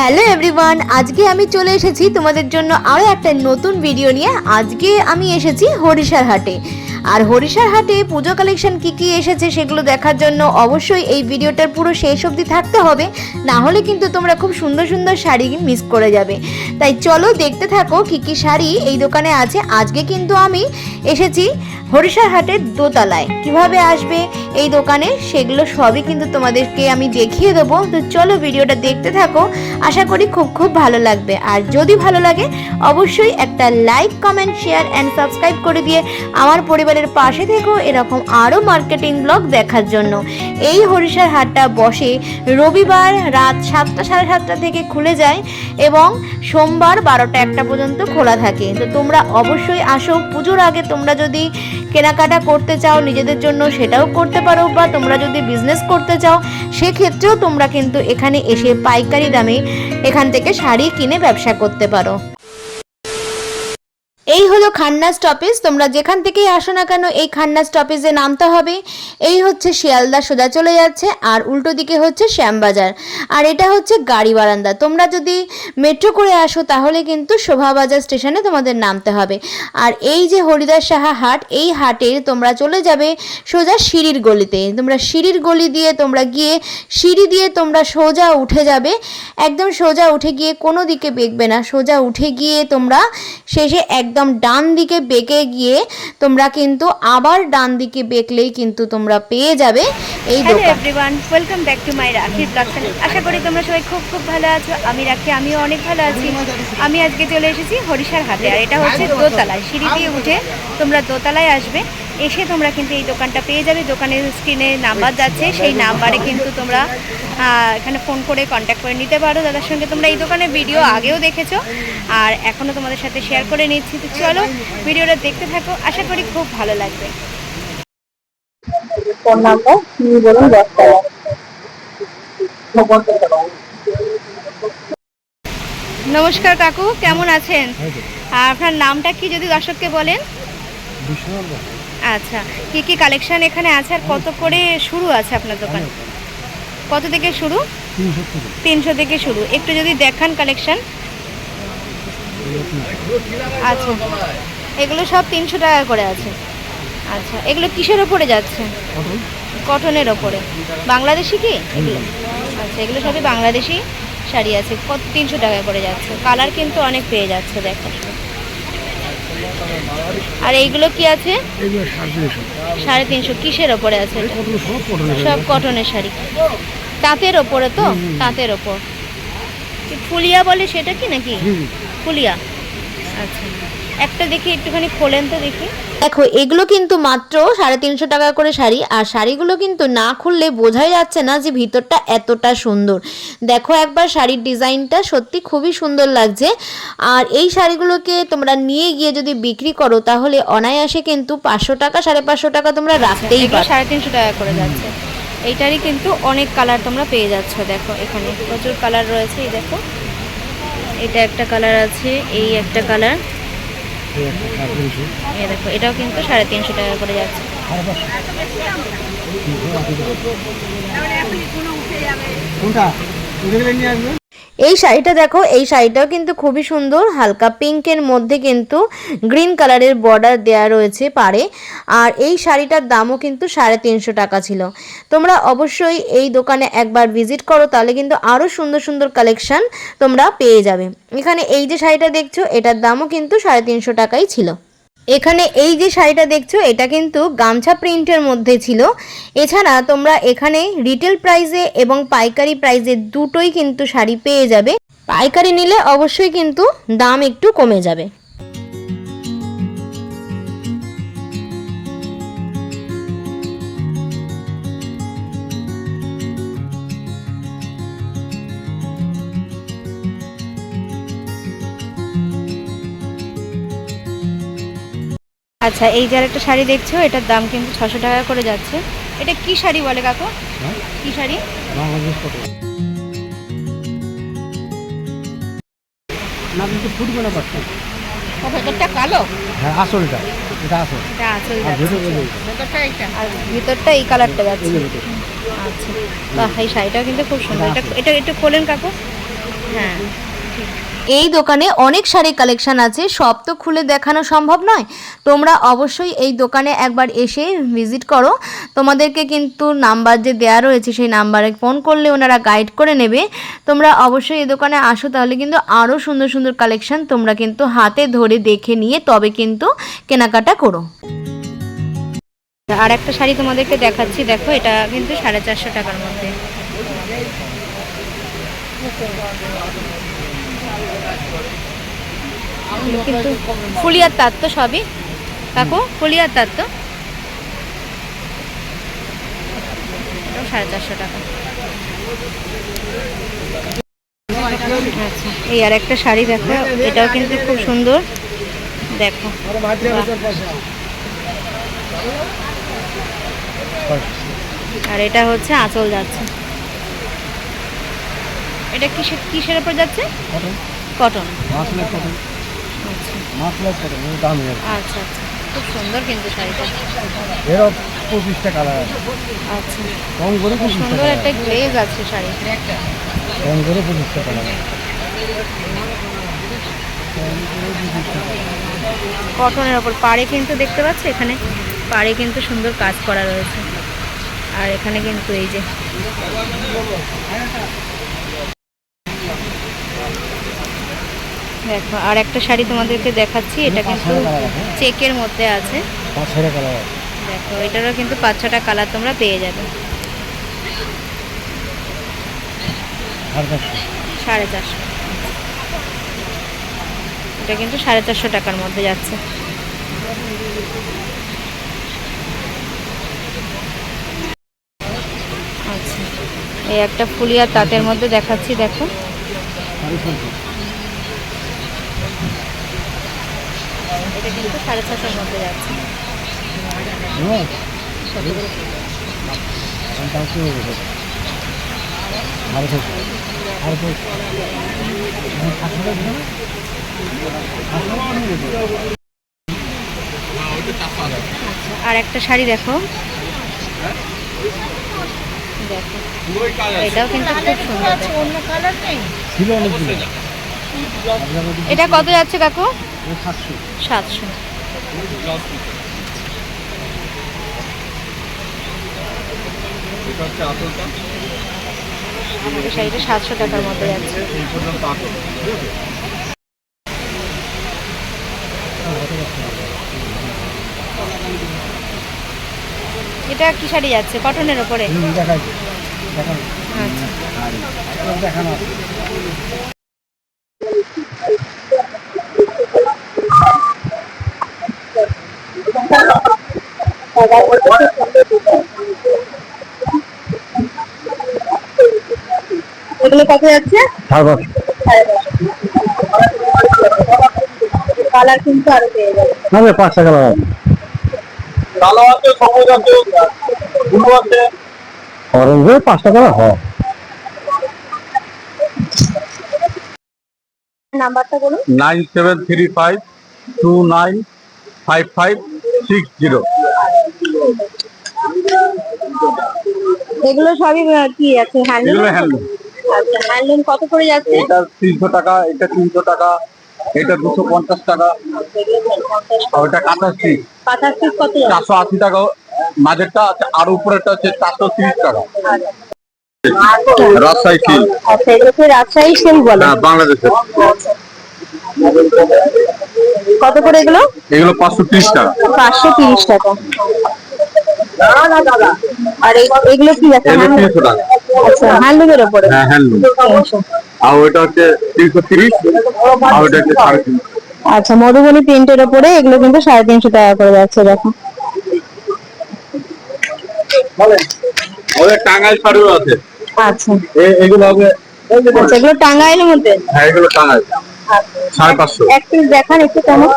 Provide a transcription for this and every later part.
Hello everyone, আজকে আমি চলে এসেছি তোমাদের জন্য আরও একটা নতুন ভিডিও নিয়ে। আজকে আমি এসেছি হরিশার হাটে। আর হরিষার হাটে পুজো কালেকশন কি কি এসেছে সেগুলো দেখার জন্য অবশ্যই এই ভিডিওটার পুরো শেষ অবধি থাকতে হবে। না হলে কিন্তু তোমরা খুব সুন্দর সুন্দর শাড়ি মিস করে যাবে। তাই চলো দেখতে থাকো কি কি শাড়ি এই দোকানে আছে। আজকে কিন্তু আমি এসেছি হরিষার হাটের দোতলায়। কীভাবে আসবে এই দোকানে সেগুলো সবই কিন্তু তোমাদেরকে আমি দেখিয়ে দেবো। তো চলো ভিডিওটা দেখতে থাকো। আশা করি খুব খুব ভালো লাগবে। আর যদি ভালো লাগে, অবশ্যই একটা like comment share and subscribe করে দিয়ে আমার পরিবারের পাশে থেকো এরকম আরও মার্কেটিং ব্লগ দেখার জন্য। এই হরিষার হাটটা বসে রবিবার রাত সাতটা সাড়ে সাতটা থেকে খুলে যায় এবং সোমবার বারোটা একটা পর্যন্ত খোলা থাকে। তো তোমরা অবশ্যই আসো, পুজোর আগে তোমরা যদি কেনাকাটা করতে চাও, নিজেদের জন্য সেটাও করতে পারো বা তোমরা যদি বিজনেস করতে চাও, সেক্ষেত্রেও তোমরা কিন্তু এখানে এসে পাইকারি দামে এখান থেকে শাড়ি কিনে ব্যবসা করতে পারো। এই হলো খান্না স্টপেজ তোমরা যেখান থেকেই আসো না কেন, এই খান্না স্টপেজে নামতে হবে। এই হচ্ছে শিয়ালদা সোজা চলে যাচ্ছে, আর উল্টো দিকে হচ্ছে শ্যামবাজার। আর এটা হচ্ছে গাড়ি বারান্দা। তোমরা যদি মেট্রো করে আসো, তাহলে কিন্তু শোভাবাজার স্টেশনে তোমাদের নামতে হবে। আর এই যে হরিদাস সাহা হাট, এই হাটে তোমরা চলে যাবে সোজা সিঁড়ির গলিতে। তোমরা সিঁড়ির গলি দিয়ে তোমরা গিয়ে, সিঁড়ি দিয়ে তোমরা সোজা উঠে যাবে। একদম সোজা উঠে গিয়ে কোনো দিকে বেঁকবে না। সোজা উঠে গিয়ে তোমরা শেষে একদম ডান দিকে বেঁকে গিয়ে তোমরা কিন্তু আবার ডান দিকে বেঁকলেই কিন্তু তোমরা পেয়ে যাবে এই hello everyone welcome back to my Rakhi blog channel আশা করি তোমরা সবাই খুব খুব ভালো আছো আমি রাখি আমিও অনেক ভালো আছি। আমি আজকে চলে এসেছি হরিশার হাটে আর এটা হচ্ছে দোতলায় সিঁড়ি দিয়ে উঠে তোমরা দোতলায় আসবে। এসে তোমরা কিন্তু এই দোকানটা পেয়ে যাবে। দোকানের স্ক্রিনে নাম্বার যাচ্ছে সেই নাম্বারে কিন্তু তোমরা আহ, এখানে ফোন করে কন্ট্যাক্ট করে নিতে পারো। দাদার সঙ্গে তোমরা এই দোকানের ভিডিও আগেও দেখেছ। আর এখনও তোমাদের সাথে শেয়ার করে নিচ্ছি। তো চলো ভিডিওটা দেখতে থাকো। আশা করি খুব ভালো লাগবে। Phone number? নিয়ে বলুন দশ টাকা। নমস্কার কাকু কেমন আছেন? আর আপনার নামটা কি যদি দর্শককে বলেন? আচ্ছা কি কি কালেকশন এখানে আছে আর কত করে শুরু আছে আপনার দোকান? কত থেকে শুরু? তিনশো থেকে। শুরু। একটু যদি দেখান কালেকশন আচ্ছা এগুলো সব তিনশো টাকা করে আছে। আচ্ছা এগুলো কিসের ওপরে যাচ্ছে? কটনের ওপরে। বাংলাদেশি কি? এগুলো আচ্ছা এগুলো সবই বাংলাদেশি শাড়ি আছে। কত তিনশো টাকা করে যাচ্ছে। কালার কিন্তু অনেক পেয়ে যাচ্ছে দেখো। আর এইগুলো কি আছে? সাড়ে তিনশো। কিসের ওপরে আছে সব কটনের শাড়ি। তাঁতের ওপরে তো? তাঁতের ওপর। ফুলিয়া বলে সেটা কি নাকি? ফুলিয়া। আচ্ছা। একটা দেখি একটুখানি খোলেন তো দেখি। দেখো এগুলো কিন্তু মাত্র সাড়ে তিনশো টাকা করে শাড়ি আর শাড়িগুলো কিন্তু না খুললে বোঝাই যাচ্ছে না যে ভিতরটা এতটা সুন্দর। দেখো একবার শাড়ির ডিজাইনটা সত্যি খুবই সুন্দর লাগছে। আর এই শাড়িগুলোকে তোমরা নিয়ে গিয়ে যদি বিক্রি করো তাহলে অনায়াসে কিন্তু পাঁচশো টাকা সাড়ে পাঁচশো টাকা তোমরা রাখতেই পারো। সাড়ে তিনশো টাকা করে যাচ্ছে। এইটারই কিন্তু অনেক কালার তোমরা পেয়ে যাচ্ছ দেখো এখানে। প্রচুর কালার রয়েছে এই দেখো। এটা একটা কালার আছে এই একটা কালার। এই দেখো এটাও কিন্তু সাড়ে তিনশো টাকা করে যাচ্ছে। কোনটা? নিয়ে আসবেন এই শাড়িটা দেখো, এই শাড়িটাও কিন্তু খুবই সুন্দর, হালকা পিঙ্কের মধ্যে কিন্তু গ্রিন কালারের বর্ডার দেয়া রয়েছে পারে আর এই শাড়িটার দামও কিন্তু সাড়ে তিনশো টাকা ছিল। তোমরা অবশ্যই এই দোকানে একবার ভিজিট করো, তাহলে কিন্তু আরও সুন্দর সুন্দর কালেকশন তোমরা পেয়ে যাবে। এখানে এই যে শাড়িটা দেখছ, এটার দামও কিন্তু সাড়ে তিনশো টাকাই ছিল। এখানে এই যে শাড়িটা দেখছ, এটা কিন্তু গামছা প্রিন্টের মধ্যে ছিল। এছাড়া তোমরা এখানে রিটেল প্রাইজে এবং পাইকারি প্রাইজে দুটোই কিন্তু শাড়ি পেয়ে যাবে। পাইকারি নিলে অবশ্যই কিন্তু দাম একটু কমে যাবে। আচ্ছা এই যার একটা শাড়ি দেখছ এটার দাম কিন্তু ছশো টাকা করে যাচ্ছে। এটা কি শাড়ি বলে কাকু? কি শাড়ি? ভেতরটা কালো? হ্যাঁ আসলটা। এটা আসল। আর ভিতরটা এই কালারটা যাচ্ছে। যে। আচ্ছা। বাহ এই শাড়িটাও কিন্তু খুব সুন্দর। এটা এটা একটু খোলেন কাকু? হ্যাঁ এই দোকানে অনেক শাড়ি কালেকশন আছে, সব তো খুলে দেখানো সম্ভব নয়। তোমরা অবশ্যই এই দোকানে একবার এসে ভিজিট করো। তোমাদেরকে কিন্তু নাম্বার যে দেওয়া রয়েছে, সেই নাম্বারে ফোন করলে ওনারা গাইড করে নেবে। তোমরা অবশ্যই এই দোকানে আসো, তাহলে কিন্তু আরও সুন্দর সুন্দর কালেকশন তোমরা কিন্তু হাতে ধরে দেখে নিয়ে তবে কিন্তু কেনাকাটা করো। আর একটা শাড়ি তোমাদেরকে দেখাচ্ছি, দেখো, এটা কিন্তু সাড়ে চারশো টাকার মধ্যে। কিন্তু ফুলিয়ার তার তো সবই। কাকু ফুলিয়ার তার তো? সাড়ে চারশো টাকা। আচ্ছা এই আর একটা শাড়ি দেখো এটাও কিন্তু খুব সুন্দর। দেখো আর এটা হচ্ছে আঁচল যাচ্ছে। এটা কিসের কিসের উপর যাচ্ছে? কটন আচ্ছা কটন আচ্ছা আচ্ছা। খুব সুন্দর কিন্তু শাড়িটা। এরও পঁচিশটা কালার আচ্ছা। কম করে সুন্দর একটা গ্লেজ আছে শাড়ি কম করে পঁচিশটা কালার কটনের ওপর পাড়ে কিন্তু দেখতে পাচ্ছ? এখানে পাড়ে কিন্তু সুন্দর কাজ করা রয়েছে। আর এখানে কিন্তু এই যে দেখো আর একটা শাড়ি তোমাদেরকে দেখাচ্ছি এটা কিন্তু চেকের মধ্যে আছে। দেখো এটারও কিন্তু পাঁচ ছটা কালার তোমরা পেয়ে যাবে। সাড়ে চারশো। এটা কিন্তু সাড়ে চারশো টাকার মধ্যে যাচ্ছে। আচ্ছা এই একটা ফুলিয়া তাঁতের মধ্যে দেখাচ্ছি দেখো সাড়ে ছশো এটা কিন্তু সাড়ে ছশোর মধ্যে যাচ্ছে। হ্যাঁ যেতে আর একটা শাড়ি দেখো। দেখো। এটাও কিন্তু খুব সুন্দর। ছিল অনেকগুলো। এটা কত যাচ্ছে কাকু? সাতশো। সাতশো। শাড়িটা সাতশো টাকার মধ্যে যাচ্ছে। এটা কি শাড়ি যাচ্ছে? কটনের ওপরে হুম, দেখানো আছে এগুলো কত যাচ্ছে? কালার কিন্তু আরও পেয়ে যাবে। পাঁচশো পাঁচটা কালার আছে। কালো আছে সবুজ আছে ব্লু আছে। অরেঞ্জে পাঁচটা কালার হয়। নাম্বারটা বলুন। Nine seven three five two nine five five six zero এগুলো সবই কি আছে? হ্যান্ডলুম হ্যান্ডলুম আচ্ছা হ্যান্ডলুম কত করে যাচ্ছে? এটা তিনশো টাকা এটা তিনশো টাকা এটা দুশো পঞ্চাশ টাকা। আর ওটা কাঁথা স্টিচ পাতার পিস কত যাচ্ছে? চারশো আশি টাকা। মাঝেরটা আছে আর উপরেরটা হচ্ছে চারশো তিরিশ টাকা। রাজশাহী সিল আচ্ছা এগুলোকে রাজশাহী সেল বলে। হ্যাঁ বাংলাদেশের। কত করে এগুলো? এগুলো পাঁচশো তিরিশ টাকা। পাঁচশো তিরিশ টাকা। আর এই- এগুলো কি আছে? এগুলো তিনশো টাকা। আচ্ছা হ্যান্ডলুমের হ্যাঁ হ্যান্ডলুম। আর ওইটা হচ্ছে তিনশো তিরিশ আর ওইটা হচ্ছে সাড়ে তিনশো। আচ্ছা মধুবনী প্রিন্টের ওপরে এগুলো কিন্তু সাড়ে তিনশো টাকা করে যাচ্ছে দেখো। ওদের টাঙ্গাইল শাড়িও আছে। আচ্ছা। এগুলো হবে আচ্ছা এগুলো টাঙ্গাইলের মধ্যে? হ্যাঁ এগুলো টাঙ্গাইল। সাড়ে পাঁচশো। এক পিস দেখান একটু কেমন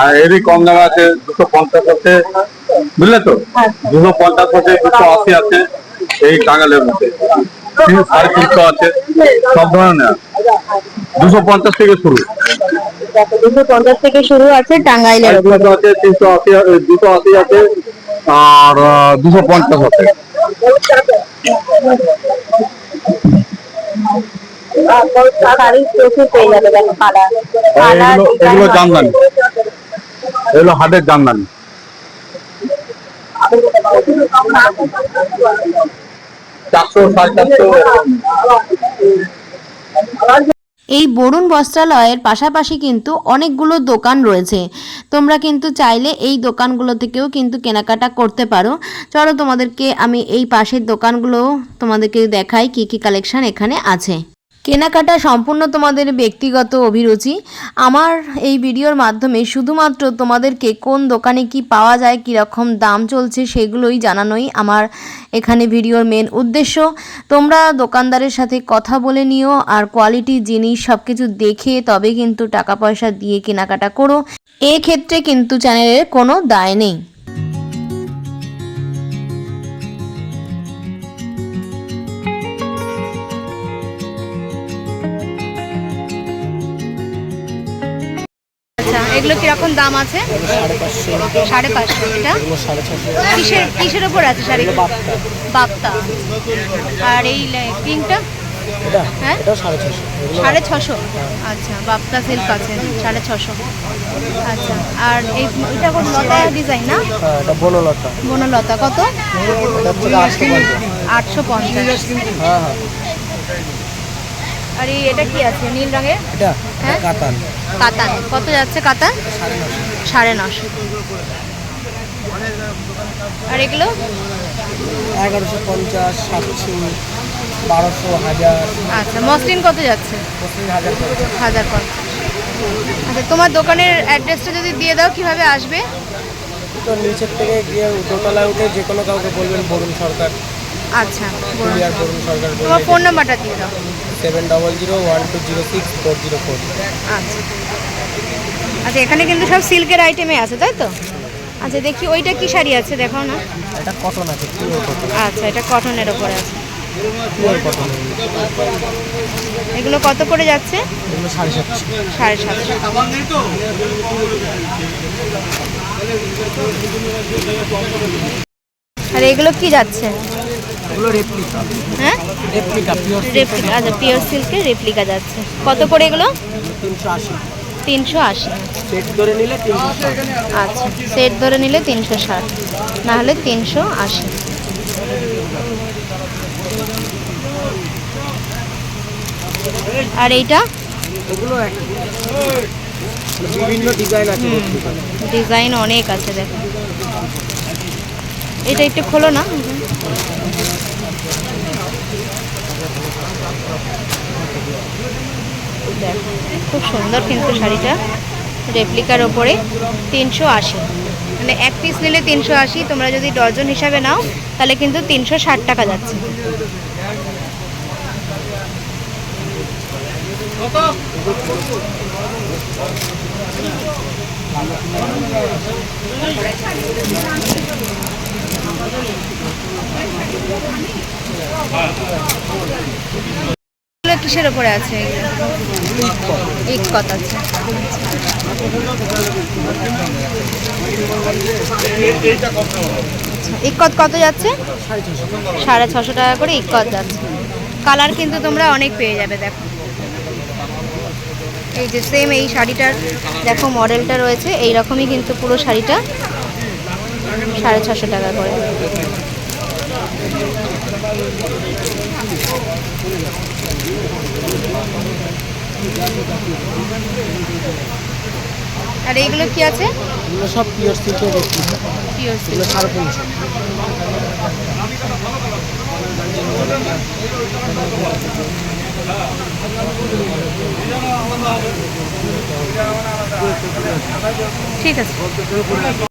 আর এরই কম দামে আছে দুশো পঞ্চাশ আছে। বুঝলে তো? আচ্ছা। দুশো পঞ্চাশ আছে দুশো আশি আছে এই টাঙ্গাইলের মধ্যে। সাড়ে তিনশো আছে। সব ধরনের দুশো পঞ্চাশ থেকে শুরু। দুশো পঞ্চাশ থেকে শুরু আছে টাঙ্গাইলের আছে তিনশো আশি দুশো আশি আছে আর দুশো পঞ্চাশ আছে। এগুলো হাটের এই বরুণ বস্ত্রালয়ের পাশাপাশি কিন্তু অনেকগুলো দোকান রয়েছে। তোমরা কিন্তু চাইলে এই দোকানগুলো থেকেও কিন্তু কেনাকাটা করতে পারো। চলো তোমাদেরকে আমি এই পাশের দোকানগুলো তোমাদেরকে দেখাই কি কি কালেকশন এখানে আছে। কেনাকাটা সম্পূর্ণ তোমাদের ব্যক্তিগত অভিরুচি। আমার এই ভিডিওর মাধ্যমে শুধুমাত্র তোমাদেরকে কোন দোকানে কি পাওয়া যায় কী রকম দাম চলছে সেগুলোই জানানোই আমার এখানে ভিডিওর মেন উদ্দেশ্য। তোমরা দোকানদারের সাথে কথা বলে নিও আর কোয়ালিটি জিনিস সব কিছু দেখে তবে কিন্তু টাকা পয়সা দিয়ে কেনাকাটা করো। এক্ষেত্রে কিন্তু চ্যানেলের কোনো দায় নেই। এগুলো কীরকম দাম আছে? সাড়ে পাঁচশো। এটা? কিসের কিসের ওপর আছে শাড়ি? বাপ্তা। আর এই পিঙ্কটা? হ্যাঁ? সাড়ে ছশো। আচ্ছা বাপ্তা সিল্ক আছে সাড়ে ছশো। আচ্ছা আর এই এটা কোন লতা ডিজাইন না? হ্যাঁ বনলতা বনলতা। কত? আটশো পঞ্চাশ আটশো পঞ্চাশ হ্যাঁ হ্যাঁ আর এই এটা কি আছে? নীল রঙের? এটা হ্যাঁ? কাতান। কাতান। কত যাচ্ছে কাতান? সাড়ে নশো। আর এগুলো? এগারোশো পঞ্চাশ সাতশো বারোশো হাজার। আচ্ছা মসলিন কত যাচ্ছে? হাজার পঞ্চাশ। আচ্ছা তোমার দোকানের অ্যাড্রেসটা যদি দিয়ে দাও কীভাবে আসবে? তো নিচের থেকে গিয়ে দোতলায় উঠে যে কোনো কাউকে বলবেন বরুণ সরকার। আচ্ছা তোমার ফোন নাম্বারটা দিয়ে দাও। Seven double zero one two zero six four zero four আচ্ছা। আচ্ছা এখানে কিন্তু সব সিল্কের আইটেমে আছে তাই তো? আচ্ছা দেখি ওইটা কি শাড়ি আছে দেখো না। এটা কটন আছে আচ্ছা এটা কটনের ওপরে আছে। এগুলো কত করে যাচ্ছে? সাড়ে সাতশো। সাড়ে সাতশো। আর এগুলো কি যাচ্ছে? এগুলো রেপ্লিকা হ্যাঁ? রেপ্লিকা পিওর রেপ্লিকা আচ্ছা পিওর সিল্কের রেপ্লিকা যাচ্ছে। কত করে এগুলো? তিনশো আশি। তিনশো আশি। সেট ধরে নিলে আচ্ছা সেট ধরে নিলে তিনশো ষাট। নাহলে তিনশো আশি। আর এইটা? বিভিন্ন ডিজাইন আছে ডিজাইন অনেক আছে দেখো। এটা একটু খোলো না? খুব সুন্দর কিন্তু শাড়িটা রেপ্লিকার ওপরে তিনশো আশি। মানে এক পিস নিলে তিনশো আশি, তোমরা যদি ডজন হিসাবে নাও, তাহলে কিন্তু তিনশো ষাট টাকা যাচ্ছে। কিসের ওপরে আছে আছে? ইকত কত যাচ্ছে? সাড়ে ছশো টাকা করে ইকত যাচ্ছে। কালার কিন্তু তোমরা অনেক পেয়ে যাবে, দেখো। এই যে সেম এই শাড়িটার, দেখো মডেলটা রয়েছে। এই রকমই কিন্তু পুরো শাড়িটা সাড়ে ছশো টাকা করে। আর এইগুলো কি আছে? এগুলো সব পিওর সিল্কের রেপ্লিকা পিওর এগুলো সাড়ে তিনশো ঠিক আছে।